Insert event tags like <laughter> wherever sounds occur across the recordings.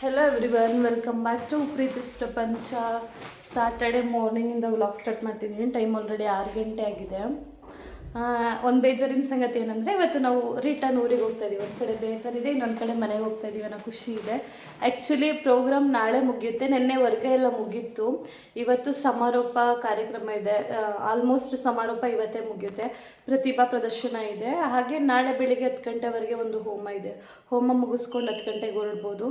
Hello everyone welcome back to Preethi's Prapancha Saturday ಮಾರ್ನಿಂಗಿಂದ vlog start ಮಾಡ್ತಿದ್ದೀನಿ. Time already ಆರು ಗಂಟೆ ಆಗಿದೆ. ಒಂದು ಬೇಜಾರಿನ ಸಂಗತಿ ಏನಂದರೆ, ಇವತ್ತು ನಾವು ರಿಟರ್ನ್ ಊರಿಗೆ ಹೋಗ್ತಾ ಇದೀವಿ. ಒಂದು ಕಡೆ ಬೇಜಾರಿದೆ, ಇನ್ನೊಂದು ಕಡೆ ಮನೆಗೆ ಹೋಗ್ತಾ ಇದೀವಿ ಅನ್ನೋ ಖುಷಿ ಇದೆ. ಆ್ಯಕ್ಚುಲಿ ಪ್ರೋಗ್ರಾಮ್ ನಾಳೆ ಮುಗಿಯುತ್ತೆ. ನಿನ್ನೆ ವರ್ಗ ಎಲ್ಲ ಮುಗೀತು. ಇವತ್ತು ಸಮಾರೋಪ ಕಾರ್ಯಕ್ರಮ ಇದೆ. ಆಲ್ಮೋಸ್ಟ್ ಸಮಾರೋಪ ಇವತ್ತೇ ಮುಗಿಯುತ್ತೆ. ಪ್ರತಿಭಾ ಪ್ರದರ್ಶನ ಇದೆ. ಹಾಗೆ ನಾಳೆ ಬೆಳಿಗ್ಗೆ ಹತ್ತು ಗಂಟೆವರೆಗೆ ಒಂದು ಹೋಮ ಇದೆ. ಹೋಮ ಮುಗಿಸ್ಕೊಂಡು ಹತ್ತು ಗಂಟೆಗೆ ಹೊರಡ್ಬೋದು.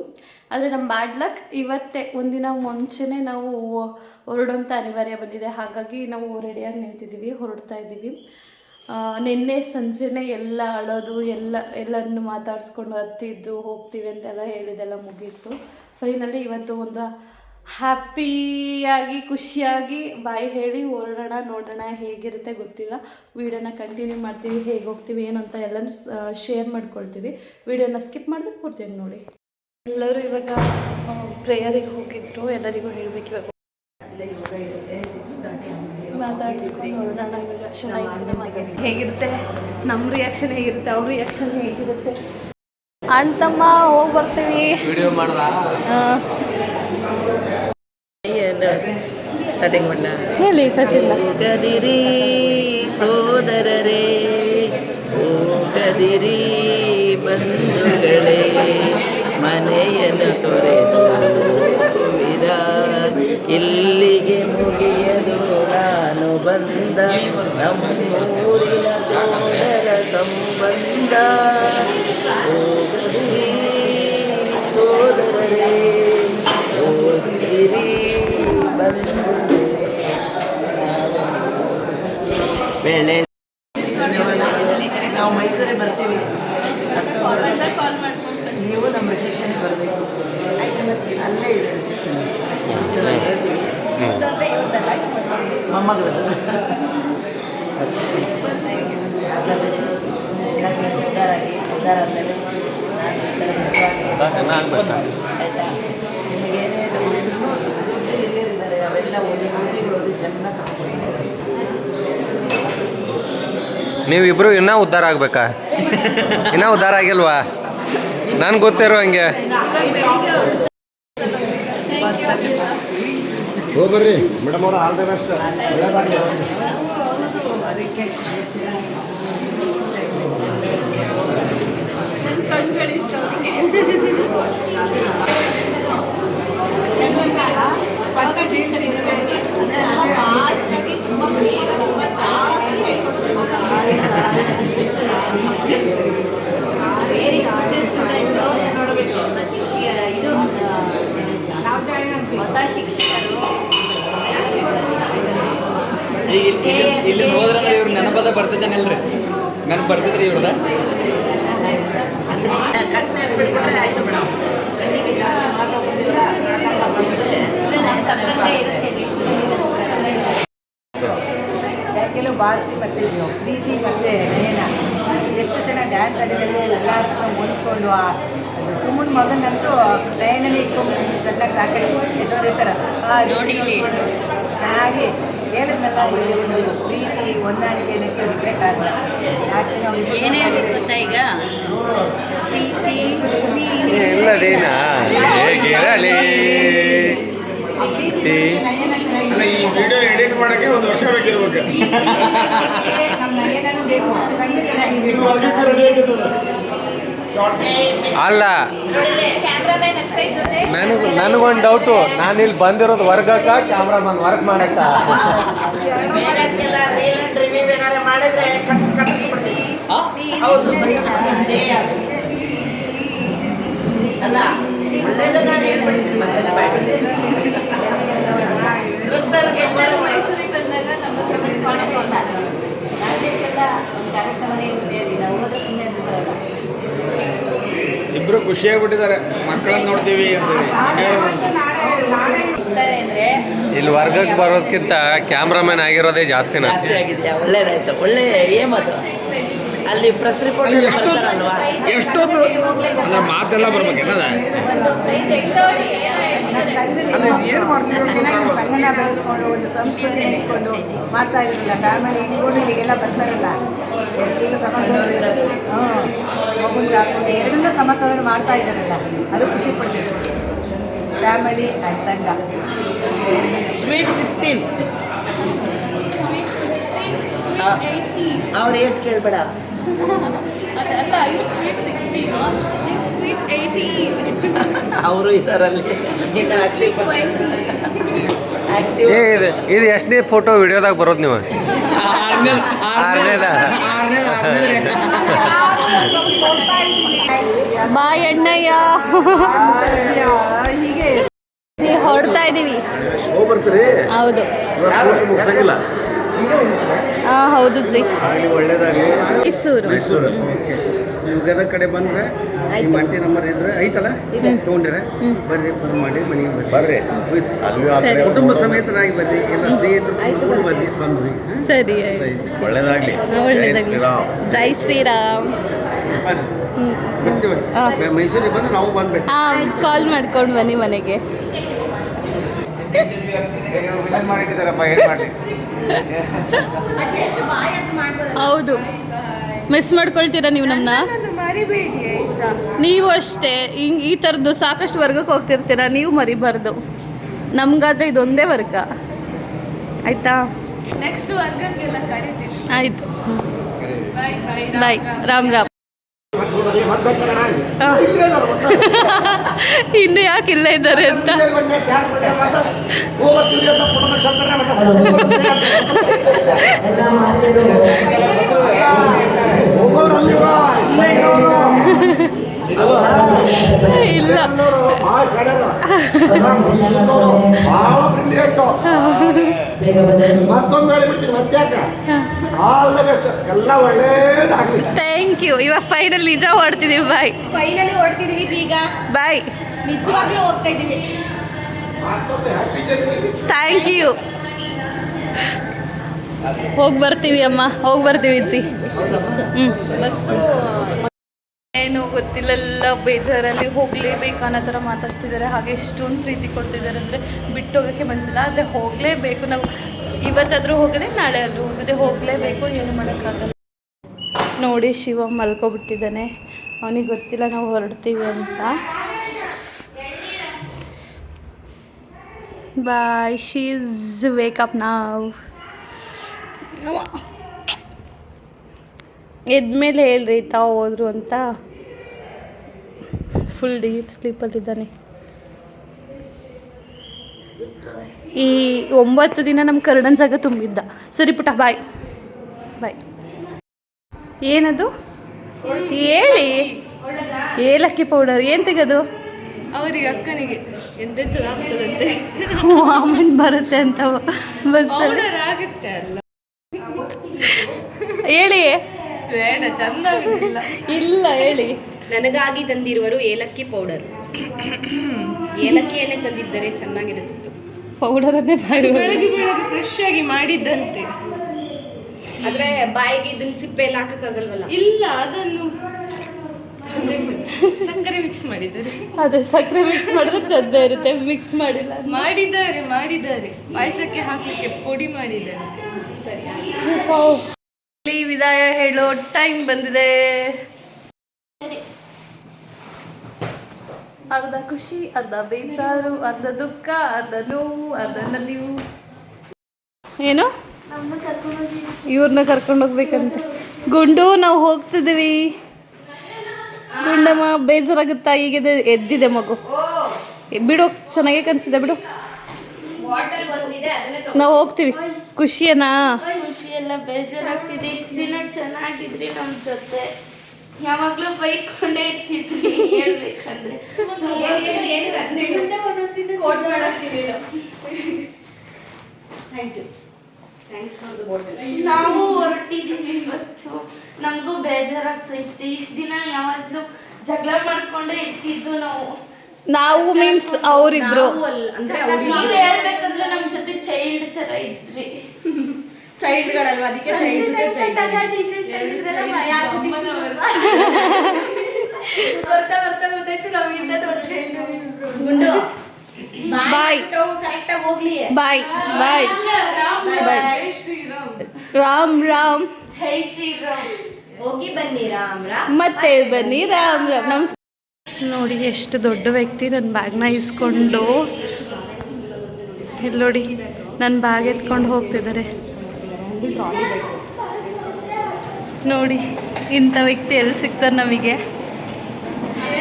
ಆದರೆ ನಮ್ಮ ಬ್ಯಾಡ್ ಲಕ್ ಇವತ್ತೇ, ಒಂದಿನ ಮುಂಚೆನೇ ನಾವು ಹೊರಡೋಂಥ ಅನಿವಾರ್ಯ ಬಂದಿದೆ. ಹಾಗಾಗಿ ನಾವು ರೆಡಿಯಾಗಿ ನಿಂತಿದ್ದೀವಿ ಹೊರಡ್ತಾ ಇದ್ದೀವಿ ನಿನ್ನೆ ಸಂಜೆನೆ ಎಲ್ಲ ಅಳೋದು ಎಲ್ಲ ಎಲ್ಲರನ್ನು ಮಾತಾಡಿಸ್ಕೊಂಡು ಹತ್ತಿದ್ದು ಹೋಗ್ತೀವಿ ಅಂತೆಲ್ಲ ಹೇಳಿದೆಲ್ಲ ಮುಗೀತು. ಫೈನಲಿ ಇವತ್ತು ಒಂದು ಹ್ಯಾಪಿಯಾಗಿ ಖುಷಿಯಾಗಿ ಬಾಯಿ ಹೇಳಿ ಹೊರಡೋಣ ನೋಡೋಣ ಹೇಗಿರುತ್ತೆ ಗೊತ್ತಿಲ್ಲ. ವೀಡಿಯೋನ ಕಂಟಿನ್ಯೂ ಮಾಡ್ತೀವಿ ಹೇಗೆ ಹೋಗ್ತೀವಿ ಏನು ಅಂತ ಎಲ್ಲನೂ ಶೇರ್ ಮಾಡ್ಕೊಳ್ತೀವಿ. ವೀಡಿಯೋನ ಸ್ಕಿಪ್ ಮಾಡಿದ್ರೆ ಕೊಡ್ತೀನಿ ನೋಡಿ. ಎಲ್ಲರೂ ಇವಾಗ ಪ್ರೇಯರಿಗೆ ಹೋಗಿದ್ರು ಎಲ್ಲರಿಗೂ ಹೇಳ್ಬೇಕು ಇವಾಗ. ಮಾತಾಡಿಸ್ಕೊಂಡು ಹೇಗಿರುತ್ತೆ? ನಮ್ಮ ರಿಯಾಕ್ಷನ್ ಹೇಗಿರುತ್ತೆ? ಅವ್ರ ರಿಯಾಕ್ಷನ್ ಹೇಗಿರುತ್ತೆ? ಅಣ್ಣ ತಮ್ಮ ಹೋಗಿ ಬರ್ತೀವಿ. ವಿಡಿಯೋ ಸ್ಟಾರ್ಟಿಂಗ್ ಮಾಡ ಹೇಳಿ ಫಸ್ಟಿಂದ ಗದಿರಿ ಸೋದರರೇ. ಹೋಗದಿರಿ ಬಂಧುಗಳೇ. ಮನೆಯನ್ನು ತೊರೆದು ನಾನು ಬಂದ ನಮ್ಮೂರಿನ ಸೋದರ ಸಂಬಂಧ ಹೋಗದಿರಿ ಸೋದರರೇ ಹೋಗಿರಿ ಬಂಧುಗಳೇ ಬೆಳೆ ನಾವು ಮೈಸೂರಿಗೆ ಬರ್ತೀವಿ ನೀವು ನಮ್ಮ ರಿಸೆಪ್ಷನ್ಗೆ ಬರಬೇಕು ಅಲ್ಲೇ ಇದೆ ರಿಸೆಪ್ಷನ್ ಹೇಳ್ತೀವಿ ಮೊಮ್ಮಗಳು ನಾನು ಆಯ್ತಾ? ನಿಮಗೆ ಉಳಿದ್ರು ಅವೆಲ್ಲ ನೀವಿಬ್ರು ಇನ್ನೂ ಉದ್ಧಾರ ಆಗ್ಬೇಕಾ? ಇನ್ನೂ ಉದ್ಧಾರ ಆಗಿಲ್ವಾ? ನನ್ಗೆ ಗೊತ್ತಿರೋ ಹಂಗೆ. ಹೋಗ್ಬರ್ರಿ ಮೇಡಮ್ ಅವ್ರ ಆಲ್ ದ ಬೆಸ್ಟ್ ಒಳ್ಳೇದಾಗಲಿ ಹೊಸ ಶಿಕ್ಷಕರು ಇಲ್ಲಿ ಹೋದ್ರಂದ್ರೆ ಇವ್ರು ನೆನಪದ ಬರ್ತಿದ್ದಾನಿಲ್ರಿ ನೆನಪು ಬರ್ತಿದ್ರಿ ಇವ್ರದ? ಕೆಲವು ಭಾರತಿ ಬರ್ತಿದ್ವಿ ಪ್ರೀತಿ ಮತ್ತೆ ಏನ ಎಷ್ಟು ಜನ ಡ್ಯಾನ್ಸ್ ಆಡಿದಲ್ಲಿ ಎಲ್ಲರೂ ಆ ಸುಮ್ಮನೆ ಮಗನಂತೂ ಟ್ರೈನಲ್ಲಿ ಇಟ್ಕೊಂಡು ಚೆನ್ನಾಗಿ ಸಾಕಷ್ಟು ಎಷ್ಟೋ ಥರ. ಚೆನ್ನಾಗಿ ಹೇಳಿದ್ನಲ್ಲ ಪ್ರೀತಿ ಹೊಂದಾಣಿಕೆ ಏನಕ್ಕೆ ಇದ್ರೆ ಕಾರಣ. ಯಾಕೆ ನಾವು ಏನೇ ಗೊತ್ತಾ ಈಗ? ಪ್ರೀತಿ ಇಲ್ಲದೇನಾ ಹೇಗಿರಲಿ ಅಲ್ಲ ಈ ವಿಡಿಯೋ ಎಡಿಟ್ ಮಾಡಕ್ಕೆ ಒಂದು ವರ್ಷ ಬೇಕಿರ್ಬೇಕು ಬೇಕು. ಅಲ್ಲ. ನನಗೆ ನನಗೊಂದು ಡೌಟು ನಾನು ಇಲ್ಲಿ ಬಂದಿರೋದು ವರ್ಗಕ್ಕ ಕ್ಯಾಮ್ರಾಮನ್ ವರ್ಕ್ ಮಾಡಕ್ಕ. ಮಾಡಿದ್ರೆ ಹೌದು ಅಲ್ಲ ಒಳ್ಳೇದನ್ನ ಹೇಳ್ಬಿಟ್ಟಿದ್ದೀನಿ ಮತ್ತೆ ಎಲ್ಲರೂ ಮೈಸೂರಿಗೆ ಬಂದಾಗ ನಮ್ಮ ಬಂದು ಅಲ್ಲಿ ನಾವು ಹೋದ್ರೆ ಸುಮ್ಮನೆ ಬರಲ್ಲ ಇಬ್ರು ಖುಷಿಯಾಗ್ಬಿಟ್ಟಿದ್ದಾರೆ. ಮಕ್ಕಳನ್ನ ನೋಡ್ತೀವಿ ಅಂತೇಳಿ ಇರ್ತಾರೆ ಅಂದ್ರೆ ಇಲ್ಲಿ ವರ್ಗಕ್ಕೆ ಬರೋದಕ್ಕಿಂತ ಕ್ಯಾಮ್ರಾಮನ್ ಆಗಿರೋದೇ ಜಾಸ್ತಿನ? ಜಾಸ್ತಿ ಆಗಿದೆಯಾ? ಒಳ್ಳೇದಾಯ್ತು. ಒಳ್ಳೆ ಅಲ್ಲಿ ಪ್ರೆಸ್ ರಿಪೋರ್ಟ್ ಅಲ್ಲಿ ಎಷ್ಟೊತ್ತು ಅಂದ್ರೆ ಮಾತೆಲ್ಲ ಬರ್ಬೇಕು. ಏನದ? ಅಲ್ಲ ಏನು ಮಾಡ್ತೀವಿ. ಸಂಘನ ಬೆಳೆಸ್ಕೊಂಡು ಒಂದು ಸಂಸ್ಕೃತಿ ಇಟ್ಕೊಂಡು ಮಾಡ್ತಾ ಇರಲಿಲ್ಲ ಫ್ಯಾಮಿಲಿ ಇಟ್ಕೊಂಡು ಇಲ್ಲಿಗೆಲ್ಲ ಬರ್ತಾರಲ್ಲ ಎಲ್ಲರಿಗೂ ಸಮತೋಲನ ಹ್ಞೂ ಮಗುನ ಸಾಕೊಂಡು ಎರಡನ್ನ ಸಮತೋಲನ ಮಾಡ್ತಾ ಇದ್ದಾರಲ್ಲ ಅದು ಖುಷಿ ಪಡ್ತೀವಿ ಫ್ಯಾಮಿಲಿ ಆ್ಯಂಡ್ ಸಂಘ. ಸ್ವೀಟ್ ಸಿಕ್ಸ್ಟೀನ್ ಅವ್ರ ಏಜ್ ಕೇಳಬೇಡ. ಅದಲ್ಲ I sweet sixteen next sweet eighteen ಅವರು ಇದಾರಲ್ಲಿ ಆಕ್ಟಿವ್ ಏ ಇದು ಇದು ಎಷ್ಟನೇ ಫೋಟೋ ವಿಡಿಯೋದಾಗ ಬರೋದು ನೀವು? ಆರನೇದ. ಬಾಯ್ ಅಣ್ಣಯ್ಯ. ಹೊರಡ್ತಾ ಇದೀವಿ. ಹೌದು. ಹಾ ಹೌದು ಜಿ. ಮೈಸೂರು. ನೀವು ಗದಗ ಕಡೆ ಬಂದ್ರೆ ಈ ಮಂಟಿ ನಂಬರ್ ಇದ್ರೆ ಐತಲ್ಲ? ತೊಗೊಂಡಿರ. ಬರ್ರಿ ಫೋನ್ ಮಾಡಿ ಮನೆಗೆ ಬರ್ರಿ. ಬರ್ರಿ. ಸರಿ. ಕುಟುಂಬ ಸಮೇತರಾಗಿ ಬರ್ರಿ. ಎಲ್ಲ ಸ್ನೇಹಿತರು ಕೂತ್ಕೊಂಡು ಬರ್ರಿ. ಬಂದ್ರಿ? ಸರಿ ಒಳ್ಳೇದಾಗ್ಲಿ. ಜೈ ಶ್ರೀರಾಮ್. ಮೈಸೂರಿಗೆ ಬಂದು ನಾವು ಬಂದ್ಬಿಟ್ಟು. ಹಾ ಕಾಲ್ ಮಾಡ್ಕೊಂಡು ಬನ್ನಿ ಮನೆಗೆ. ಮಾಡಿಟ್ಟಿದ್ದಾರಪ್ಪ ಏನು ಮಾಡಲಿ ಹೌದು ಮಿಸ್ ಮಾಡ್ಕೊಳ್ತೀರಾ ನೀವು ನಮ್ಮನ್ನ ನೀವು ಅಷ್ಟೇ. ಹಿಂಗೆ ಈ ಥರದ್ದು ಸಾಕಷ್ಟು ವರ್ಗಕ್ಕೆ ಹೋಗ್ತಿರ್ತೀರಾ? ನೀವು ಮರಿಬಾರ್ದು. ನಮ್ಗಾದ್ರೆ ಇದೊಂದೇ ವರ್ಗ. ಆಯ್ತಾ? ನೆಕ್ಸ್ಟ್ ವರ್ಗಕ್ಕೆಲ್ಲ ಕರಿತೀವಿ ಆಯ್ತು. ಬಾಯ್ ರಾಮ್ ರಾಮ್. <laughs> ಇನ್ನು ಯಾಕೆ ಇಲ್ಲೇ ಇದ್ದಾರೆ ಅಂತ? ಇಲ್ಲ. ಮತ್ತೊಮ್ಮೆ ಹೇಳಿಬಿಡ್ತೀನಿ ಮತ್ತೆ ಆಲ್ ದ ಬೆಸ್ಟ್ ಎಲ್ಲ ಒಳ್ಳೇದಾಗ್ಲಿ. ಥ್ಯಾಂಕ್ ಯು ಇವಾಗ ಫೈನಲ್ ನಿಜ ಓಡ್ತಿದ್ದೀವಿ ಬಾಯ್ ಫೈನಲಿ ಓಡ್ತಿದೀವಿ ಈಗ ಬಾಯ್ ನಿಜವಾಗ್ಲೂ ಹೋಗ್ತಾ ಜರ್ನಿ ಥ್ಯಾಂಕ್ ಯು ಹೋಗಿ ಬರ್ತೀವಿ ಅಮ್ಮ. ಹೋಗಿ ಬರ್ತೀವಿ ಜಿ ಹ್ಞೂ ಬಸ್ಸು ಏನು ಗೊತ್ತಿಲ್ಲಲ್ಲ ಬೇಜಾರಲ್ಲಿ ಹೋಗಲೇಬೇಕು ಅನ್ನೋ ಥರ ಮಾತಾಡ್ತಿದ್ದಾರೆ ಹಾಗೆ ಎಷ್ಟೊಂದು ಪ್ರೀತಿ ಕೊಡ್ತಿದ್ದಾರೆ ಅಂದರೆ ಬಿಟ್ಟು ಹೋಗೋಕ್ಕೆ ಮನಸ್ಸಿಲ್ಲ ಆದರೆ ಹೋಗಲೇಬೇಕು. ನಾವು ಇವತ್ತಾದರೂ ಹೋಗದೆ ನಾಳೆ ಆದರೂ ಹೋಗದೆ ಹೋಗಲೇಬೇಕು. ಏನು ಮಾಡೋಕ್ಕಾಗಲ್ಲ. ನೋಡಿ ಶಿವ ಮಲ್ಕೊಬಿಟ್ಟಿದ್ದಾನೆ. ಅವನಿಗೆ ಗೊತ್ತಿಲ್ಲ ನಾವು ಹೊರಡ್ತೀವಿ ಅಂತ. ಬಾಯ್ ಶೀಸ್ ವೇಕಪ್ ನಾವು ಎದ್ಮೇಲೆ ಹೇಳ್ರಿ ತಾವು ಹೋದ್ರು ಅಂತ. ಫುಲ್ ಡೀಪ್ ಸ್ಲೀಪಲ್ಲಿದ್ದಾನೆ ಈ ಒಂಬತ್ತು ದಿನ ನಮ್ಮ ಕರ್ಣನ್ ಜಾಗ ತುಂಬಿದ್ದ. ಸರಿ ಪುಟ ಬಾಯ್ ಬಾಯ್ ಏನದು? ಹೇಳಿ. ಏಲಕ್ಕಿ ಪೌಡರ್ ಏನು ತೆಗೆದು? ಅವರಿಗೆ ಅಕ್ಕನಿಗೆ. ಎಂತೆಂತ ಆಗ್ತದಂತೆ. ಬರುತ್ತೆ ಅಂತ ಬಸ್ ಆಗುತ್ತೆ ಅಲ್ಲ. ಹೇಳಿ. ಬೇಡ ಚಂದ ಇಲ್ಲ ಹೇಳಿ. ನನಗಾಗಿ ತಂದಿರುವರು ಏಲಕ್ಕಿ ಪೌಡರ್ ಏಲಕ್ಕಿಯನ್ನೇ ತಂದಿದ್ದರೆ ಚೆನ್ನಾಗಿರುತ್ತಿತ್ತು. ಪೌಡರನ್ನೇ ಮಾಡಿ ಬೆಳಗ್ಗೆ ಬೆಳಗ್ಗೆ ಫ್ರೆಶ್ ಆಗಿ ಮಾಡಿದ್ದಂತೆ. ಆದ್ರೆ ಬಾಯಿಗೆ ಇದನ್ನ ಸಿಪ್ಪೆ ಎಲ್ಲ ಹಾಕಕ್ಕಾಗಲ್ವಲ್ಲ? ಇಲ್ಲ ಅದನ್ನು ಸಕ್ಕರೆ ಮಿಕ್ಸ್ ಮಾಡಿದ್ದಾರೆ. ಅದೇ ಸಕ್ಕರೆ ಮಿಕ್ಸ್ ಮಾಡಿದ್ರೆ ಚಂದ ಇರುತ್ತೆ. ಮಿಕ್ಸ್ ಮಾಡಿಲ್ಲ ಮಾಡಿದ್ದಾರೆ ಮಾಡಿದ್ದಾರೆ. ಪಾಯಸಕ್ಕೆ ಹಾಕ್ಲಿಕ್ಕೆ ಪುಡಿ ಮಾಡಿದ್ದಾರೆ. ಸರಿ ಇಲ್ಲಿ ವಿದಾಯ ಹೇಳೋ ಟೈಮ್ ಬಂದಿದೆ. ಅರ್ಧ ಖುಷಿ ಅರ್ಧ ಬೇಜಾರು ಅರ್ಧ ದುಃಖ ಅರ್ಧ ನೋವು ಅರ್ಧ ನಲಿವು. ಏನು? ಇವ್ರನ್ನ ಕರ್ಕೊಂಡು ಹೋಗ್ಬೇಕಂತೆ. ಗುಂಡು ನಾವು ಹೋಗ್ತಿದ್ದೀವಿ ಗುಂಡಮ್ಮ ಬೇಜಾರಾಗುತ್ತಾ ಈಗ ಎದ್ದೆ- ಎದ್ದಿದೆ ಮಗು. ಬಿಡು ಚೆನ್ನಾಗೇ ಕಾಣಿಸಿದೆ ಬಿಡು. ನಾವು ಹೋಗ್ತೀವಿ. ಖುಷಿಯನಾ? ಖುಷಿ ಎಲ್ಲ ಬೇಜಾರಾಗ್ತಿದೆ. ಇಷ್ಟು ದಿನ ಚೆನ್ನಾಗಿದ್ರಿ ನಮ್ಮ ಜೊತೆ. ಯಾವಾಗಲೂ ಬೈಕೊಂಡೇ ಇರ್ತಿದ್ರಿ ಹೇಳ್ಬೇಕಂದ್ರೆ. ನಾವು ಹೊರಟಿದ್ದೀವಿ ಇವತ್ತು. ನಮಗೂ ಬೇಜಾರಾಗ್ತೈತಿ. ಇಷ್ಟು ದಿನ ಯಾವಾಗಲೂ ಜಗಳ ಮಾಡ್ಕೊಂಡೇ ಇಟ್ಟಿದ್ದು ನಾವು. ನಾವು ಮೀನ್ಸ್ ಅವರಿಬ್ರು. ಅಂದ್ರೆ ನೀವು ಹೇಳ್ಬೇಕಂದ್ರೆ ನಮ್ಮ ಜೊತೆ ಚೈಲ್ಡ್ ತರ ಇದ್ರಿ. ಚೈಲ್ಡ್ಗಳಲ್ವಾ ಅದಕ್ಕೆ <laughs> ಬರ್ತಾ ಬರ್ತಾ ಗೊತ್ತಾಯ್ತು ನಮ್ಗಿಂತ ದೊಡ್ಡ ಚೈಲ್ಡ್ ಗುಂಡು. ಬಾಯ್ ಬಾಯ್. ಬಾಯ್. ಬಾಯ್. ರಾಮ್ ರಾಮ್. ಜೈ ಶ್ರೀರಾಮ್. ಹೋಗಿ ಬನ್ನಿ ರಾಮ್ ರಾಮ್. ಮತ್ತೆ ಬನ್ನಿ ರಾಮ್ ರಾಮ್ ನಮಸ್ಕಾರ ನೋಡಿ ಎಷ್ಟು ದೊಡ್ಡ ವ್ಯಕ್ತಿ ನನ್ನ ಬ್ಯಾಗ್ನ ಇಸ್ಕೊಂಡು. ಇಲ್ಲಿ ನೋಡಿ ನನ್ನ ಬ್ಯಾಗ್ ಎತ್ಕೊಂಡು ಹೋಗ್ತಿದ್ದಾರೆ. ನೋಡಿ ಇಂಥ ವ್ಯಕ್ತಿ ಎಲ್ಲಿ ಸಿಗ್ತಾರೆ ನಮಗೆ?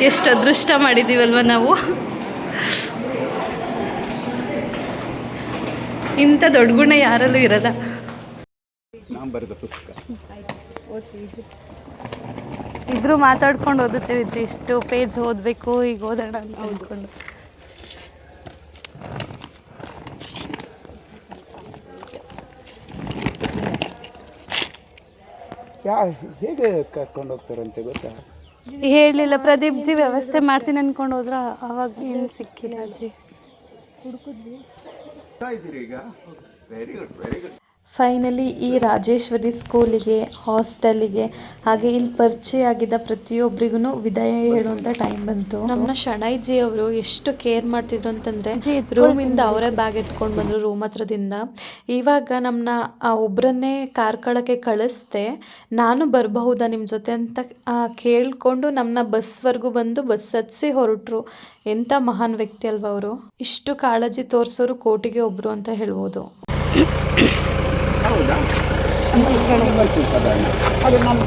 ಎಷ್ಟು ಅದೃಷ್ಟ ಮಾಡಿದ್ದೀವಲ್ವ ನಾವು? ಇಂಥ ದೊಡ್ಡ ಗುಣ ಯಾರಲ್ಲೂ ಇರಲ್ಲ. ಇಬ್ರು ಮಾತಾಡ್ಕೊಂಡು ಓದುತ್ತೆ ವಿಜಿ. ಇಷ್ಟು ಪೇಜ್ ಓದಬೇಕು ಈಗ ಓದೋಣ ಅಂತ ಓದ್ಕೊಂಡು ಯಾ ಹೇಗೆ ಕರ್ಕೊಂಡು ಹೋಗ್ತಾರಂತೆ ಗೊತ್ತಾ? ಹೇಳಲಿಲ್ಲ ಪ್ರದೀಪ್ ಜಿ ವ್ಯವಸ್ಥೆ ಮಾಡ್ತೀನಿ ಅನ್ಕೊಂಡು ಹೋದ್ರ ಅವಾಗ ಏನು ಸಿಕ್ಕಿಲ್ಲ. ಜಿ ಬರ್ತಾ ಇದ್ದೀರಿ ಈಗ? Very good very good finally ಈ ರಾಜೇಶ್ವರಿ ಸ್ಕೂಲಿಗೆ ಹಾಸ್ಟೆಲಿಗೆ ಹಾಗೆ ಇಲ್ಲಿ ಪರಿಚಯ ಆಗಿದ್ದ ಪ್ರತಿಯೊಬ್ಬರಿಗೂ ವಿದಾಯ ಹೇಳುವಂತ ಟೈಮ್ ಬಂತು. ನಮ್ಮ ಶಣೈಜಿ ಅವರು ಎಷ್ಟು ಕೇರ್ ಮಾಡ್ತಿದ್ರು ಅಂತಂದರೆ ರೂಮಿಂದ ಅವರೇ ಬ್ಯಾಗ್ ಎತ್ಕೊಂಡು ಬಂದ್ರು ರೂಮ್ ಹತ್ರದಿಂದ. ಇವಾಗ ನಮ್ಮನ್ನ ಆ ಒಬ್ಬರನ್ನೇ ಕಾರ್ಕಳಕ್ಕೆ ಕಳಿಸ್ದೆ ನಾನು ಬರಬಹುದಾ ನಿಮ್ಮ ಜೊತೆ ಅಂತ ಕೇಳ್ಕೊಂಡು ಕೇಳಿಕೊಂಡು ನಮ್ಮನ್ನ ಬಸ್ವರೆಗೂ ಬಂದು ಬಸ್ ಹತ್ಸಿ ಹೊರಟ್ರು. ಎಂಥ ಮಹಾನ್ ವ್ಯಕ್ತಿ ಅಲ್ವಾ ಅವರು. ಇಷ್ಟು ಕಾಳಜಿ ತೋರಿಸೋರು ಕೋಟಿಗೆ ಒಬ್ರು ಅಂತ ಹೇಳ್ಬೋದು. ಹೌದಾ? ಬರ್ತೀವಿ ಸಾಧಾರಣ ಅದು ನಾನು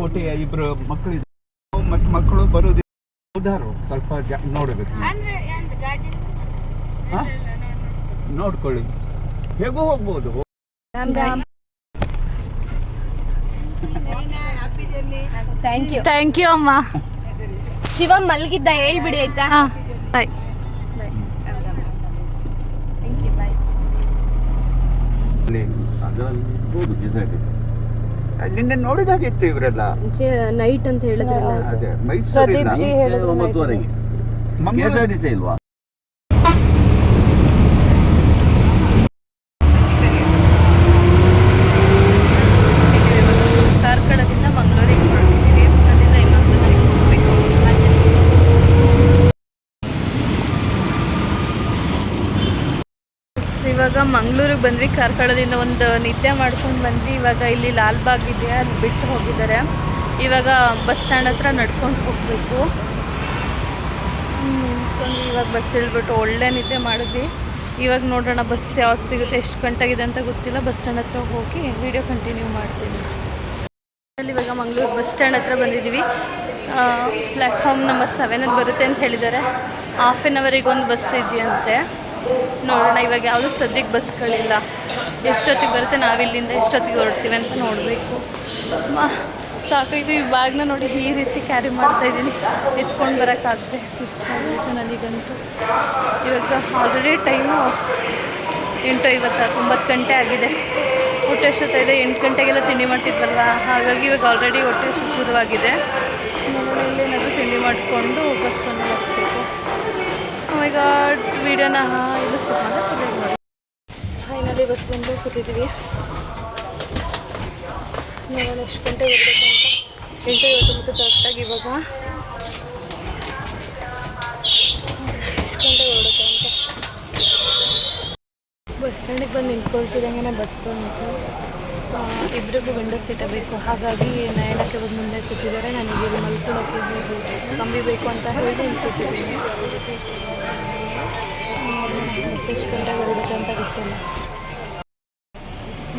ಕೋಟೆಯ ಇಬ್ರು ಮಕ್ಕಳು ಮತ್ತೆ ಮಕ್ಕಳು ಬರೋದಿಲ್ಲ. ಉದಾರು ಸ್ವಲ್ಪ ನೋಡಬೇಕು? ನೋಡ್ಕೊಳ್ಳಿ. ಹೇಗೂ ಹೋಗ್ಬೋದು. ಥ್ಯಾಂಕ್ ಯು ಥ್ಯಾಂಕ್ ಯು ಅಮ್ಮ. ಶಿವ ಮಲಗಿದ್ದ ಹೇಳ್ಬಿಡಿ ಆಯ್ತಾ? ಬಾಯ್ ಬಾಯ್ ನಿನ್ನೆ ನೋಡಿದಾಗಿತ್ತು ಇವರೆಲ್ಲ. ನೈಟ್ ಅಂತ ಹೇಳಿದ್ರಲ್ಲ. ಅದೇ ಮೈಸೂರಿನ ಜಿ ಹೇಳಿದ್ರು ಮಂಗಳೂರು ಇಲ್ವಾ ಕಾರ್ಕಳದಿಂದ ಮಂಗಳೂರಿಗೆ ಹೊರಟಿದ್ದೀವಿ ಅಲ್ಲಿಂದ ಇನ್ನೊಂದು ಬಸ್ಸಿಗೆ ಹೋಗಬೇಕು ಇವಾಗ ಮಂಗಳೂರಿಗೆ ಬಂದ್ವಿ. ಕಾರ್ಕಳದಿಂದ ಒಂದು ನಿದ್ದೆ ಮಾಡ್ಕೊಂಡು ಬಂದ್ವಿ. ಇವಾಗ ಇಲ್ಲಿ ಲಾಲ್ಬಾಗ್ ಇದೆ, ಅಲ್ಲಿ ಬಿಟ್ಟು ಹೋಗಿದ್ದಾರೆ. ಇವಾಗ ಬಸ್ ಸ್ಟ್ಯಾಂಡ್ ಹತ್ರ ನಡ್ಕೊಂಡು ಹೋಗಬೇಕು. ನಿಂತ್ಕೊಂಡು ಇವಾಗ ಬಸ್ ಇಳ್ಬಿಟ್ಟು ಒಳ್ಳೆ ನಿದ್ದೆ ಮಾಡಿದ್ವಿ. ಇವಾಗ ನೋಡೋಣ ಬಸ್ ಯಾವ್ದು ಸಿಗುತ್ತೆ, ಎಷ್ಟು ಗಂಟೆಗಿದೆ ಅಂತ ಗೊತ್ತಿಲ್ಲ. ಬಸ್ ಸ್ಟ್ಯಾಂಡ್ ಹತ್ರ ಹೋಗಿ ವಿಡಿಯೋ ಕಂಟಿನ್ಯೂ ಮಾಡ್ತೀನಿ. ಇವಾಗ ಮಂಗಳೂರು ಬಸ್ ಸ್ಟ್ಯಾಂಡ್ ಹತ್ರ ಬಂದಿದ್ದೀವಿ. ಪ್ಲ್ಯಾಟ್ಫಾರ್ಮ್ ನಂಬರ್ ಸೆವೆನಲ್ಲಿ ಬರುತ್ತೆ ಅಂತ ಹೇಳಿದ್ದಾರೆ. ಹಾಫ್ ಆನ್ ಅವರಿಗೆ ಒಂದು ಬಸ್ ಇದೆಯಂತೆ. ನೋಡೋಣ, ಇವಾಗ ಯಾವುದೂ ಸದ್ಯಕ್ಕೆ ಬಸ್ಗಳಿಲ್ಲ. ಎಷ್ಟೊತ್ತಿಗೆ ಬರುತ್ತೆ, ನಾವಿಲ್ಲಿಂದ ಎಷ್ಟೊತ್ತಿಗೆ ಹೊರಡ್ತೀವಿ ಅಂತ ನೋಡಬೇಕು. ಸಾಕಾಯ್ತು ಈ ಬ್ಯಾಗ್ನ ನೋಡಿ ಈ ರೀತಿ ಕ್ಯಾರಿ ಮಾಡ್ತಾ ಇದ್ದೀನಿ. ಎತ್ಕೊಂಡು ಬರೋಕ್ಕಾಗದೆ ಸುಸ್ತಾಗಿತ್ತು ನನಗಂತೂ. ಇವಾಗ ಆಲ್ರೆಡಿ ಟೈಮು ಎಂಟು ಐವತ್ತು, ಒಂಬತ್ತು ಗಂಟೆ ಆಗಿದೆ. ಹೊಟ್ಟೆ ಇದೆ, ಎಂಟು ಗಂಟೆಗೆಲ್ಲ ತಿಂಡಿ ಮಾಡ್ತಿದ್ವಲ್ವ? ಹಾಗಾಗಿ ಇವಾಗ ಆಲ್ರೆಡಿ ಹೊಟ್ಟೆ ಶುರುವಾಗಿದೆ. ಮನೆಯಲ್ಲಿ ಏನಾದರೂ ತಿಂಡಿ ಮಾಡಿಕೊಂಡು ಬಸ್ಕೊಂಡು ಹೋಗ್ಬೇಕು ಗಾಡ್ ವೀಡಿಯೋನ ಇಳಿಸ್ಬೇಕು ಫೈನಲಿ ಬಸ್ ಬಂದು ಕೂತಿದ್ದೀವಿ. ನೋಡೋಣ ಎಷ್ಟು ಗಂಟೆ ಬರಬೇಕು ಅಂತ. ಎಂಟು ಐವತ್ತೊಂಬತ್ತು ಕರೆಕ್ಟಾಗಿ ಇವಾಗ. ಬಸ್ ಸ್ಟ್ಯಾಂಡಿಗೆ ಬಂದು ನಿಂತ್ಕೊಳ್ತಿದ್ದಂಗೆ ಬಸ್ ಬಂತು ಆ, ಇಬ್ರಿಗೂ ವಿಂಡೋ ಸೀಟ ಬೇಕು. ಹಾಗಾಗಿ ನಯನಕ್ಕೆ ಬಂದು ಮುಂದೆ ಕೂತಿದ್ದಾರೆ. ನನಗೆ ಇಲ್ಲಿ ಮಲ್ಕೊಳ್ಳೋಕ್ಕೆ ಕಂಬಿ ಬೇಕು ಅಂತ ಹೇಳಿ ಇಲ್ಲಿ ಕೂತಿದ್ದೀನಿ. ಮೆಸೇಜ್ ಗಂಟೆಗೆ ಹೊರಡುತ್ತೆ ಅಂತ ಗೊತ್ತಿಲ್ಲ.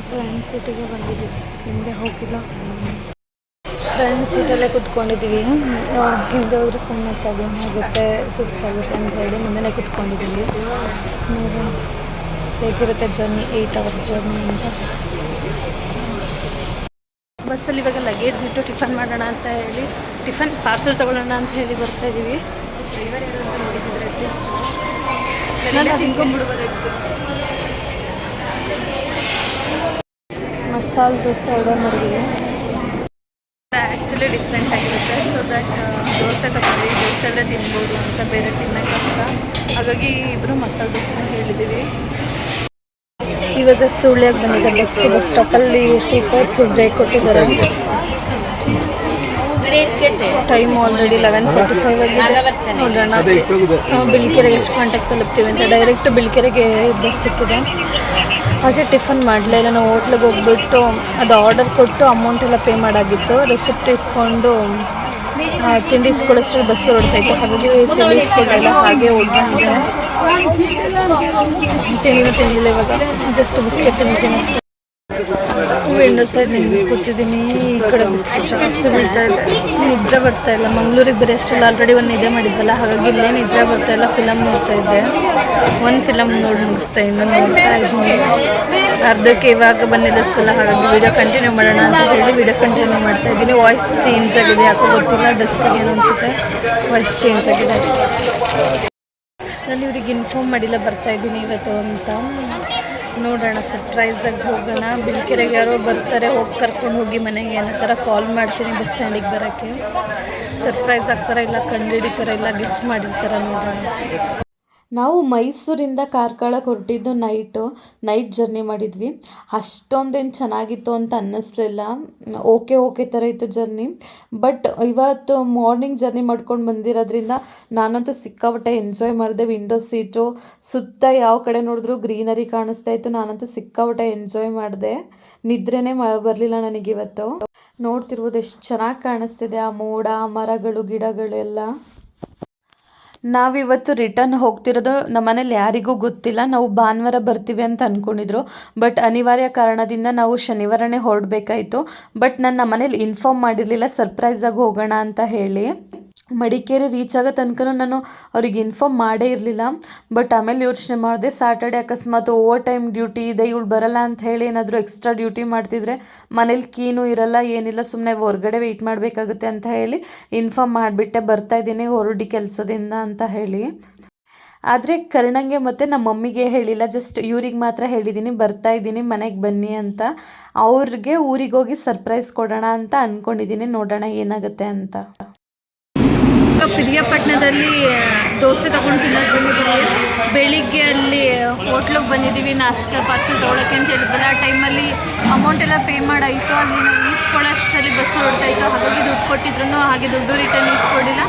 ಫ್ರೆಂಡ್ ಸೀಟಿಗೆ ಬಂದಿದ್ದೀವಿ ಹಿಂದೆ ಹೋಗಿಲ್ಲ. ಫ್ರೆಂಡ್ ಸೀಟಲ್ಲೇ ಕೂತ್ಕೊಂಡಿದ್ದೀವಿ. ಹಿಂದೆ ಹೋದ್ರೆ ಸುಮ್ಮನೆ ಪ್ರಾಬ್ಲಮ್ ಆಗುತ್ತೆ ಸುಸ್ತಾಗುತ್ತೆ ಅಂತ ಹೇಳಿ ಮುಂದೆನೇ ಕೂತ್ಕೊಂಡಿದ್ದೀವಿ. ಹೇಗಿರುತ್ತೆ ಜರ್ನಿ ಏಯ್ಟ್ ಅವರ್ಸ್ ಜರ್ನಿ ಅಂತ. ಬಸ್ಸಲ್ಲಿ ಇವಾಗ ಲಗೇಜ್ ಇಟ್ಟು ಟಿಫನ್ ಮಾಡೋಣ ಅಂತ ಹೇಳಿ ಟಿಫನ್ ಪಾರ್ಸೆಲ್ ತೊಗೊಳ್ಳೋಣ ಅಂತ ಹೇಳಿ ಬರ್ತಾ ಇದ್ದೀವಿ ಮಸಾಲೆ ದೋಸೆ ಆರ್ಡರ್ ಮಾಡಿದ್ದೀವಿ ಆ್ಯಕ್ಚುಲಿ ಡಿಫ್ರೆಂಟ್ ಆಗಿರುತ್ತೆ. ಸೊ ದಟ್ ದೋಸೆ ತಗೊಂಡು ದೋಸೆ ಎಲ್ಲ ತಿನ್ಬೋದು ಅಂತ ಬೇರೆ ತಿನ್ನೋಕ್ಕಂತ ಹಾಗಾಗಿ ಇಬ್ಬರು ಮಸಾಲೆ ದೋಸೆನ ಹೇಳಿದ್ದೀವಿ. ಇವಾಗ ಸುಳ್ಯಾಗ ಬಂದಿದೆ ಬಸ್ ಬಸ್ ಸ್ಟಾಪಲ್ಲಿ ಸೂಪರ್ ಬ್ರೇಕ್ ಕೊಟ್ಟಿದ್ದಾರೆ. Time already eleven forty five ಆಗಿದೆ. ನೋಡೋಣ. ನಾವು ಬಿಳಿಕೆರೆಗೆ ಎಷ್ಟು ಗಂಟೆಗೆ ತಲುಪ್ತೀವಿ ಅಂತ ಡೈರೆಕ್ಟ್ ಬಿಳಿಕೆರೆಗೆ ಬಸ್ ಸಿಕ್ಕಿದೆ. ಹಾಗೆ ಟಿಫನ್ ಮಾಡಲಿಲ್ಲ ಇಲ್ಲ. ನಾವು ಹೋಟ್ಲಿಗೆ ಹೋಗ್ಬಿಟ್ಟು ಅದು ಆರ್ಡರ್ ಕೊಟ್ಟು ಅಮೌಂಟ್ ಎಲ್ಲ ಪೇ ಮಾಡಾಗಿತ್ತು. ರೆಸಿಪ್ಟ್ ಇಸ್ಕೊಂಡು ತಿಂಡಿ ಇಸ್ಕೊಳ್ಳೋಷ್ಟು ಬಸ್ ಹೊರಡ್ತಾಯಿತ್ತು ಹಾಗಾಗಿ ತಿಂಡಿ ಇಸ್ಕೊಂಡಿಲ್ಲ ಹಾಗೆ ಹೋಗ್ಬಂದೆ ತಿಂಡಿನೂ ತಿನ್ನಲಿಲ್ಲ ಇವಾಗ. ಜಸ್ಟ್ ಬಿಸ್ಕೆಟ್ ತಿಂತೀನಿ ಅಷ್ಟೇ. ವಿಂಡೋ ಸೈಡ್ ನಿಮ್ಗೆ ಕೂತಿದ್ದೀನಿ ಈ ಕಡೆ ಬಿಸಿಲು ಜಾಸ್ತಿ ಬೀಳ್ತಾ ಇದೆ. ನಿದ್ರೆ ಬರ್ತಾ ಇಲ್ಲ. ಮಂಗಳೂರಿಗೆ ಬರೀ ಅಷ್ಟೆಲ್ಲ ಆಲ್ರೆಡಿ ಒಂದು ಇದೇ ಮಾಡಿದ್ವಲ್ಲ, ಹಾಗಾಗಿ ಇಲ್ಲೇ ನಿದ್ರೆ ಬರ್ತಾ ಇಲ್ಲ. ಫಿಲಮ್ ನೋಡ್ತಾ ಇದ್ದೆ. ಒಂದು ಫಿಲಮ್ ನೋಡಿ ಮುಗಿಸ್ತಾ ಇನ್ನೊಂದು ನೋಡ್ತಾ ಇದ್ದೀನಿ. ಅರ್ಧಕ್ಕೆ ಇವಾಗ ಬಂದು ನಿಲ್ಲಿಸ್ತಲ್ಲ ಹಾಗಾಗಿ ವಿಡಿಯೋ ಕಂಟಿನ್ಯೂ ಮಾಡೋಣ ಅಂತ ಹೇಳಿ ವಿಡಿಯೋ ಕಂಟಿನ್ಯೂ ಮಾಡ್ತಾ ಇದ್ದೀನಿ. ವಾಯ್ಸ್ ಚೇಂಜ್ ಆಗಿದೆ, ಯಾಕೋ ಗೊತ್ತಿಲ್ಲ ಡಸ್ಟಿಗೆ ಏನು ಅನಿಸುತ್ತೆ. ವಾಯ್ಸ್ ಚೇಂಜ್ ಆಗಿದೆ. ನಾನು ಇವ್ರಿಗೆ ಇನ್ಫಾರ್ಮ್ ಮಾಡಿಲ್ಲ, ಬರ್ತಾ ಇದ್ದೀನಿ ಇವತ್ತು ಅಂತ. ನೋಡೋಣ ಸರ್ಪ್ರೈಸಾಗಿ ಹೋಗೋಣ. ಬಿಲ್ಕೆರೆಗೆ ಯಾರೋ ಬರ್ತಾರೆ, ಹೋಗಿ ಕರ್ಕೊಂಡು ಹೋಗಿ ಮನೆಗೆ. ಅನ್ನೋ ಥರ ಕಾಲ್ ಮಾಡ್ತೀನಿ ಬಸ್ ಸ್ಟ್ಯಾಂಡಿಗೆ ಬರೋಕ್ಕೆ. ಸರ್ಪ್ರೈಸ್ ಆಗ್ತಾರ ಇಲ್ಲ ಕಂಡುಹಿಡಿತಾರ ಇಲ್ಲ ಮಿಸ್ ಮಾಡಿರ್ತಾರ ನೋಡೋಣ. ನಾವು ಮೈಸೂರಿಂದ ಕಾರ್ಕಳಕ್ಕೆ ಹೊರಟಿದ್ದು ನೈಟು ನೈಟ್ ಜರ್ನಿ ಮಾಡಿದ್ವಿ. ಅಷ್ಟೊಂದೇನು ಚೆನ್ನಾಗಿತ್ತು ಅಂತ ಅನ್ನಿಸ್ಲಿಲ್ಲ. ಓಕೆ ಓಕೆ ಥರ ಇತ್ತು ಜರ್ನಿ ಬಟ್ ಇವತ್ತು ಮಾರ್ನಿಂಗ್ ಜರ್ನಿ ಮಾಡ್ಕೊಂಡು ಬಂದಿರೋದ್ರಿಂದ ನಾನಂತೂ ಸಿಕ್ಕಾಪಟ್ಟೆ ಎಂಜಾಯ್ ಮಾಡಿದೆ. ವಿಂಡೋ ಸೀಟು ಸುತ್ತ ಯಾವ ಕಡೆ ನೋಡಿದ್ರು ಗ್ರೀನರಿ ಕಾಣಿಸ್ತಾ ಇತ್ತು. ನಾನಂತೂ ಸಿಕ್ಕಾಪಟ್ಟೆ ಎಂಜಾಯ್ ಮಾಡಿದೆ. ನಿದ್ರೆನೇ ಬರಲಿಲ್ಲ ನನಗಿವತ್ತು ನೋಡ್ತಿರ್ಬೋದು ಎಷ್ಟು ಚೆನ್ನಾಗಿ ಕಾಣಿಸ್ತಿದೆ. ಆ ಮೋಡ ಮರಗಳು ಗಿಡಗಳು ಎಲ್ಲ ನಾವಿವತ್ತು ರಿಟರ್ನ್ ಹೋಗ್ತಿರೋದು ನಮ್ಮ ಮನೇಲಿ ಯಾರಿಗೂ ಗೊತ್ತಿಲ್ಲ. ನಾವು ಭಾನುವಾರ ಬರ್ತೀವಿ ಅಂತ ಅಂದ್ಕೊಂಡಿದ್ರು ಬಟ್ ಅನಿವಾರ್ಯ ಕಾರಣದಿಂದ ನಾವು ಶನಿವಾರನೇ ಹೊರಡಬೇಕಾಯಿತು. ಬಟ್ ನಾನು ನಮ್ಮ ಮನೇಲಿ ಇನ್ಫಾರ್ಮ್ ಮಾಡಿರಲಿಲ್ಲ ಸರ್ಪ್ರೈಸಾಗಿ ಹೋಗೋಣ ಅಂತ ಹೇಳಿ. ಮಡಿಕೇರಿ ರೀಚ್ ಆಗೋ ತನಕನೂ ನಾನು ಅವ್ರಿಗೆ ಇನ್ಫಾರ್ಮ್ ಮಾಡೇ ಇರಲಿಲ್ಲ. ಬಟ್ ಆಮೇಲೆ ಯೋಚನೆ ಮಾಡಿದೆ ಸಾಟರ್ಡೆ ಅಕಸ್ಮಾತ್ ಓವರ್ ಟೈಮ್ ಡ್ಯೂಟಿ ಇದೆ, ಇವಳು ಬರಲ್ಲ ಅಂತ ಹೇಳಿ ಏನಾದರೂ ಎಕ್ಸ್ಟ್ರಾ ಡ್ಯೂಟಿ ಮಾಡ್ತಿದ್ರೆ ಮನೇಲಿ ಕೀನು ಇರಲ್ಲ, ಏನಿಲ್ಲ ಸುಮ್ಮನೆ ಹೊರಗಡೆ ವೆಯ್ಟ್ ಮಾಡಬೇಕಾಗುತ್ತೆ ಅಂತ ಹೇಳಿ ಇನ್ಫಾರ್ಮ್ ಮಾಡಿಬಿಟ್ಟೆ, ಬರ್ತಾ ಇದ್ದೀನಿ ಹೊರಡಿ ಕೆಲಸದಿಂದ ಅಂತ ಹೇಳಿ. ಆದರೆ ಕರ್ಣಂಗೆ ಮತ್ತು ನಮ್ಮ ಮಮ್ಮಿಗೆ ಹೇಳಿಲ್ಲ ಜಸ್ಟ್ ಇವ್ರಿಗೆ ಮಾತ್ರ ಹೇಳಿದ್ದೀನಿ, ಬರ್ತಾ ಇದ್ದೀನಿ, ಮನೆಗೆ ಬನ್ನಿ ಅಂತ. ಅವ್ರಿಗೆ ಊರಿಗೆ ಹೋಗಿ ಸರ್ಪ್ರೈಸ್ ಕೊಡೋಣ ಅಂತ ಅಂದ್ಕೊಂಡಿದ್ದೀನಿ ನೋಡೋಣ ಏನಾಗುತ್ತೆ ಅಂತ. ಪಿರಿಯಾಪಟ್ಟಣದಲ್ಲಿ ದೋಸೆ ತಗೊಂಡು ತಿನ್ನೋದು ಬಂದಿದ್ದೀವಿ. ಬೆಳಿಗ್ಗೆ ಅಲ್ಲಿ ಹೋಟ್ಲಿಗೆ ಬಂದಿದ್ದೀವಿ, ನಾಷ್ಟ ಪಾರ್ಸಲ್ ತೊಗೊಳಕ್ಕೆ ಅಂತ ಹೇಳಿದ್ವಲ್ಲ, ಆ ಟೈಮಲ್ಲಿ ಅಮೌಂಟ್ ಎಲ್ಲ ಪೇ ಮಾಡಾಯಿತು. ಅಲ್ಲಿ ನಾವು ಈಸ್ಕೊಳ್ಳೋಷ್ಟರಲ್ಲಿ ಬಸ್ ಹೊರಡ್ತಾಯಿತ್ತು ಹಾಗಾಗಿ ದುಡ್ಡು ಕೊಟ್ಟಿದ್ರು ಹಾಗೆ ದುಡ್ಡು ರಿಟರ್ನ್ ಈಸ್ಕೊಡಿಲ್ಲ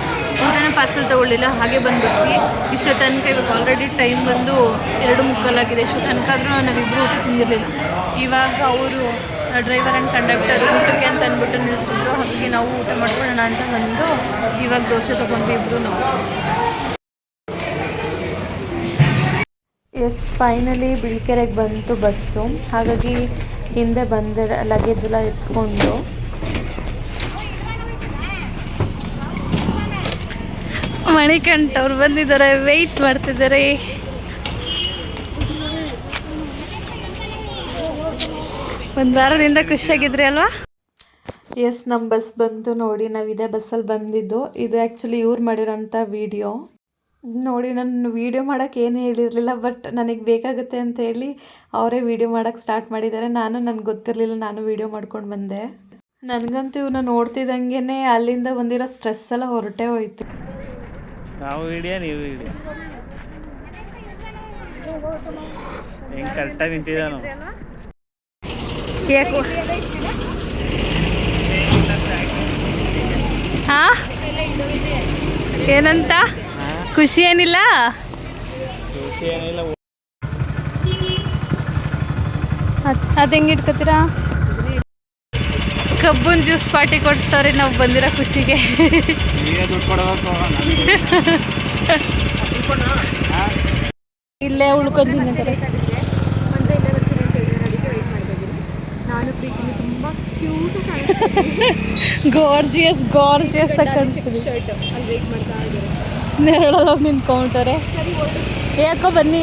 ಊಟನ ಪಾರ್ಸಲ್ ತೊಗೊಳ್ಳಿಲ್ಲ. ಹಾಗೆ ಬಂದ್ಬಿಟ್ವಿ. ಇಷ್ಟು ತನಕ ಇವಾಗ ಆಲ್ರೆಡಿ ಟೈಮ್ ಬಂದು ಎರಡು ಮುಕ್ಕಲಾಗಿದೆ. ಇಷ್ಟು ತನಕ ಆದರೂ ನಾವಿಬ್ಬರು ಊಟ ತಿಂದಿರಲಿಲ್ಲ. ಇವಾಗ ಅವರು ಡ್ರೈವರ್ ಆ್ಯಂಡ್ ಕಂಡಕ್ಟರ್ ಊಟಕ್ಕೆ ಅಂತ ಅಂದ್ಬಿಟ್ಟು ನಿಲ್ಲಿಸಿದ್ರು. ಹಾಗೆ ನಾವು ಊಟ ಮಾಡ್ಕೊಳ್ಳೋಣ ಅಂತ ಬಂದು ಇವಾಗ ದೋಸೆ ತೊಗೊಂಡು ಇಬ್ಬರು ನಾವು. ಎಸ್ ಫೈನಲಿ ಬಿಳ್ಕೆರೆಗೆ ಬಂತು ಬಸ್ಸು. ಹಾಗಾಗಿ ಹಿಂದೆ ಬಂದೆ ಲಗೇಜ್ ಎಲ್ಲ ಎತ್ಕೊಂಡು. ಮಣಿಕಂಠ ಅವ್ರು ಬಂದಿದ್ದಾರೆ ವೆಯ್ಟ್ ಮಾಡ್ತಿದ್ದಾರೆ. ಒಂದು ವಾರದಿಂದ ಖುಷಿಯಾಗಿದ್ರಿ ಅಲ್ವಾ? ಎಸ್ ನಮ್ಮ ಬಸ್ ಬಂತು ನೋಡಿ ನಾವು ಇದೇ ಬಸ್ಸಲ್ಲಿ ಬಂದಿದ್ದು. ಇದು ಆ್ಯಕ್ಚುಲಿ ಇವ್ರು ಮಾಡಿರೋಂಥ ವಿಡಿಯೋ ನೋಡಿ ನಾನು ವೀಡಿಯೋ ಮಾಡೋಕ್ಕೆ ಏನು ಹೇಳಿರಲಿಲ್ಲ ಬಟ್ ನನಗೆ ಬೇಕಾಗುತ್ತೆ ಅಂತ ಹೇಳಿ ಅವರೇ ವೀಡಿಯೋ ಮಾಡೋಕ್ಕೆ ಸ್ಟಾರ್ಟ್ ಮಾಡಿದ್ದಾರೆ. ನಾನು ನನಗೆ ಗೊತ್ತಿರಲಿಲ್ಲ ನಾನು ವೀಡಿಯೋ ಮಾಡ್ಕೊಂಡು ಬಂದೆ. ನನಗಂತೂ ಇವನ್ನ ನೋಡ್ತಿದ್ದಂಗೆ ಅಲ್ಲಿಂದ ಬಂದಿರೋ ಸ್ಟ್ರೆಸ್ ಎಲ್ಲ ಹೊರಟೇ ಹೋಯ್ತು. ನಾವು ನೀವು ಕರೆಕ್ಟಾಗಿ ನಿಂತಿದ್ದಾನು? ಯಾಕೋ ಹಾ? ಏನಂತ? ಖುಷಿ ಏನಿಲ್ಲ? ಅದು ಹೆಂಗೆ ಇಟ್ಕೋತೀರಾ? ಕಬ್ಬನ್ ಜ್ಯೂಸ್ ಪಾರ್ಟಿ ಕೊಡಿಸ್ತಾವ್ರಿ, ನಾವು ಬಂದಿರೋ ಖುಷಿಗೆ. ಇಲ್ಲೇ ದುಡ್ಡು ಕೊಡಬೇಕು ಇಲ್ಲೇ ಕ್ಯೂಟ್ ಗಾರ್ಜಿಯಸ್ ಗಾರ್ಜಿಯಸ್ ನೆರಳಲ್ಲ ನಿಂತ್ಕೊಂಡ್ಬಿಟ್ಟಾರೆ ಯಾಕೋ ಬನ್ನಿ.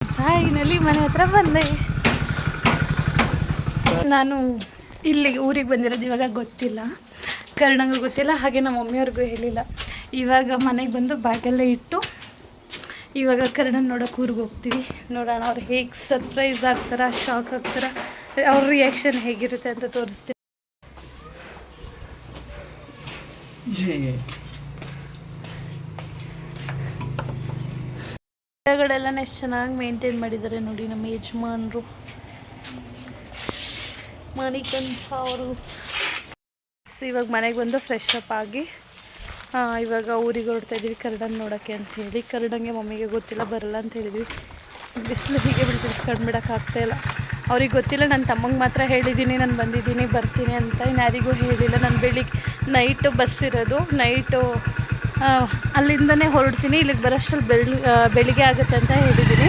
ಫೈನಲಿ ಮನೆ ಹತ್ರ ಬಂದೆ. ನಾನು ಇಲ್ಲಿಗೆ ಊರಿಗೆ ಬಂದಿರೋದು ಇವಾಗ ಗೊತ್ತಿಲ್ಲ. ಕರ್ಣಂಗೂ ಗೊತ್ತಿಲ್ಲ ಹಾಗೆ ನಮ್ಮ ಮಮ್ಮಿಯವ್ರಿಗೂ ಹೇಳಿಲ್ಲ. ಇವಾಗ ಮನೆಗೆ ಬಂದು ಬ್ಯಾಗೆಲ್ಲ ಇಟ್ಟು ಇವಾಗ ಕರ್ಣನ್ ನೋಡೋಕೆ ಊರಿಗೆ ಹೋಗ್ತೀವಿ. ನೋಡೋಣ ಅವ್ರು ಹೇಗೆ ಸರ್ಪ್ರೈಸ್ ಆಗ್ತಾರ ಶಾಕ್ ಆಗ್ತಾರ, ಅವ್ರ ರಿಯಾಕ್ಷನ್ ಹೇಗಿರುತ್ತೆ ಅಂತ ತೋರಿಸ್ತೀನಿ. ಎಲ್ಲ ಎಷ್ಟು ಚೆನ್ನಾಗಿ ಮೇಂಟೈನ್ ಮಾಡಿದ್ದಾರೆ ನೋಡಿ ನಮ್ಮ ಯಜಮಾನರು. ಮಣಿಕಂತ ಅವರು. ಇವಾಗ ಮನೆಗೆ ಬಂದು ಫ್ರೆಶ್ ಅಪ್ ಆಗಿ ಇವಾಗ ಊರಿಗೆ ಹೊರಡ್ತಾ ಇದ್ದೀವಿ ಕರಡನ್ ನೋಡೋಕ್ಕೆ ಅಂತ ಹೇಳಿ. ಕರಡಂಗೆ ಮಮ್ಮಿಗೆ ಗೊತ್ತಿಲ್ಲ, ಬರಲ್ಲ ಅಂತ ಹೇಳಿದ್ವಿ. ಬಿಸಿಲು ಹೀಗೆ ಬಿಡ್ತೀವಿ ಕಂಡುಬಿಡೋಕ್ಕಾಗ್ತಾ ಇಲ್ಲ. ಅವ್ರಿಗೆ ಗೊತ್ತಿಲ್ಲ ನನ್ನ ತಮ್ಮಂಗೆ ಮಾತ್ರ ಹೇಳಿದ್ದೀನಿ ನಾನು ಬಂದಿದ್ದೀನಿ, ಬರ್ತೀನಿ ಅಂತ ಇನ್ನು ಯಾರಿಗೂ ಹೇಳಿಲ್ಲ. ನಾನು ಬೆಳಿಗ್ಗೆ ನೈಟು ಬಸ್ ಇರೋದು. ನೈಟು ಅಲ್ಲಿಂದನೇ ಹೊರಡ್ತೀನಿ, ಇಲ್ಲಿಗೆ ಬರೋಷ್ಟ್ರಲ್ಲಿ ಬೆಳ್ ಬೆಳಿಗ್ಗೆ ಆಗುತ್ತೆ ಅಂತ ಹೇಳಿದ್ದೀನಿ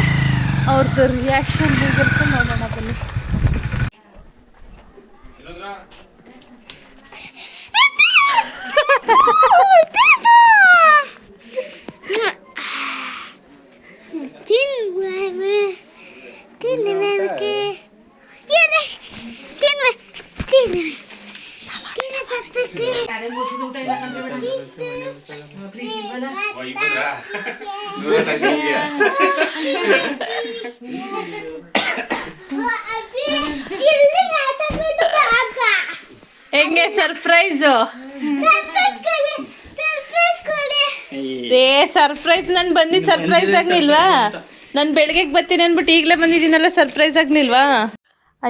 ಅವ್ರದ್ದು ರಿಯಾಕ್ಷನ್ ಹೇಗಿರುತ್ತೆ ನೋಡೋಣ ಬನ್ನಿ. ಹೆಂಗೆ ಸರ್ಪ್ರೈಸು? ಏ, ಸರ್ಪ್ರೈಸ್ ನಾನು ಬಂದಿದ್ದು ಸರ್ಪ್ರೈಸ್ ಆಗ್ನಿಲ್ವಾ? ನಾನು ಬೆಳಗ್ಗೆ ಬರ್ತೀನಿ ಅಂದ್ಬಿಟ್ಟು ಈಗಲೇ ಬಂದಿದ್ದೀನಲ್ಲ, ಸರ್ಪ್ರೈಸ್ ಆಗ್ನಿಲ್ವಾ?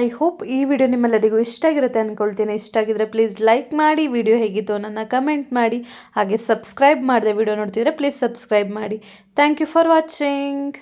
ಐ ಹೋಪ್ ಈ ವಿಡಿಯೋ ನಿಮ್ಮೆಲ್ಲರಿಗೂ ಇಷ್ಟ ಆಗಿರುತ್ತೆ ಅಂದ್ಕೊಳ್ತೀನಿ ಇಷ್ಟ ಆಗಿದ್ರೆ ಪ್ಲೀಸ್ ಲೈಕ್ ಮಾಡಿ ವಿಡಿಯೋ ಹೇಗಿತ್ತು ನನ್ನ ಕಮೆಂಟ್ ಮಾಡಿ, ಹಾಗೆ ಸಬ್ಸ್ಕ್ರೈಬ್ ಮಾಡಿದೆ ವಿಡಿಯೋ ನೋಡ್ತಿದ್ರೆ ಪ್ಲೀಸ್ ಸಬ್ಸ್ಕ್ರೈಬ್ ಮಾಡಿ. Thank you for watching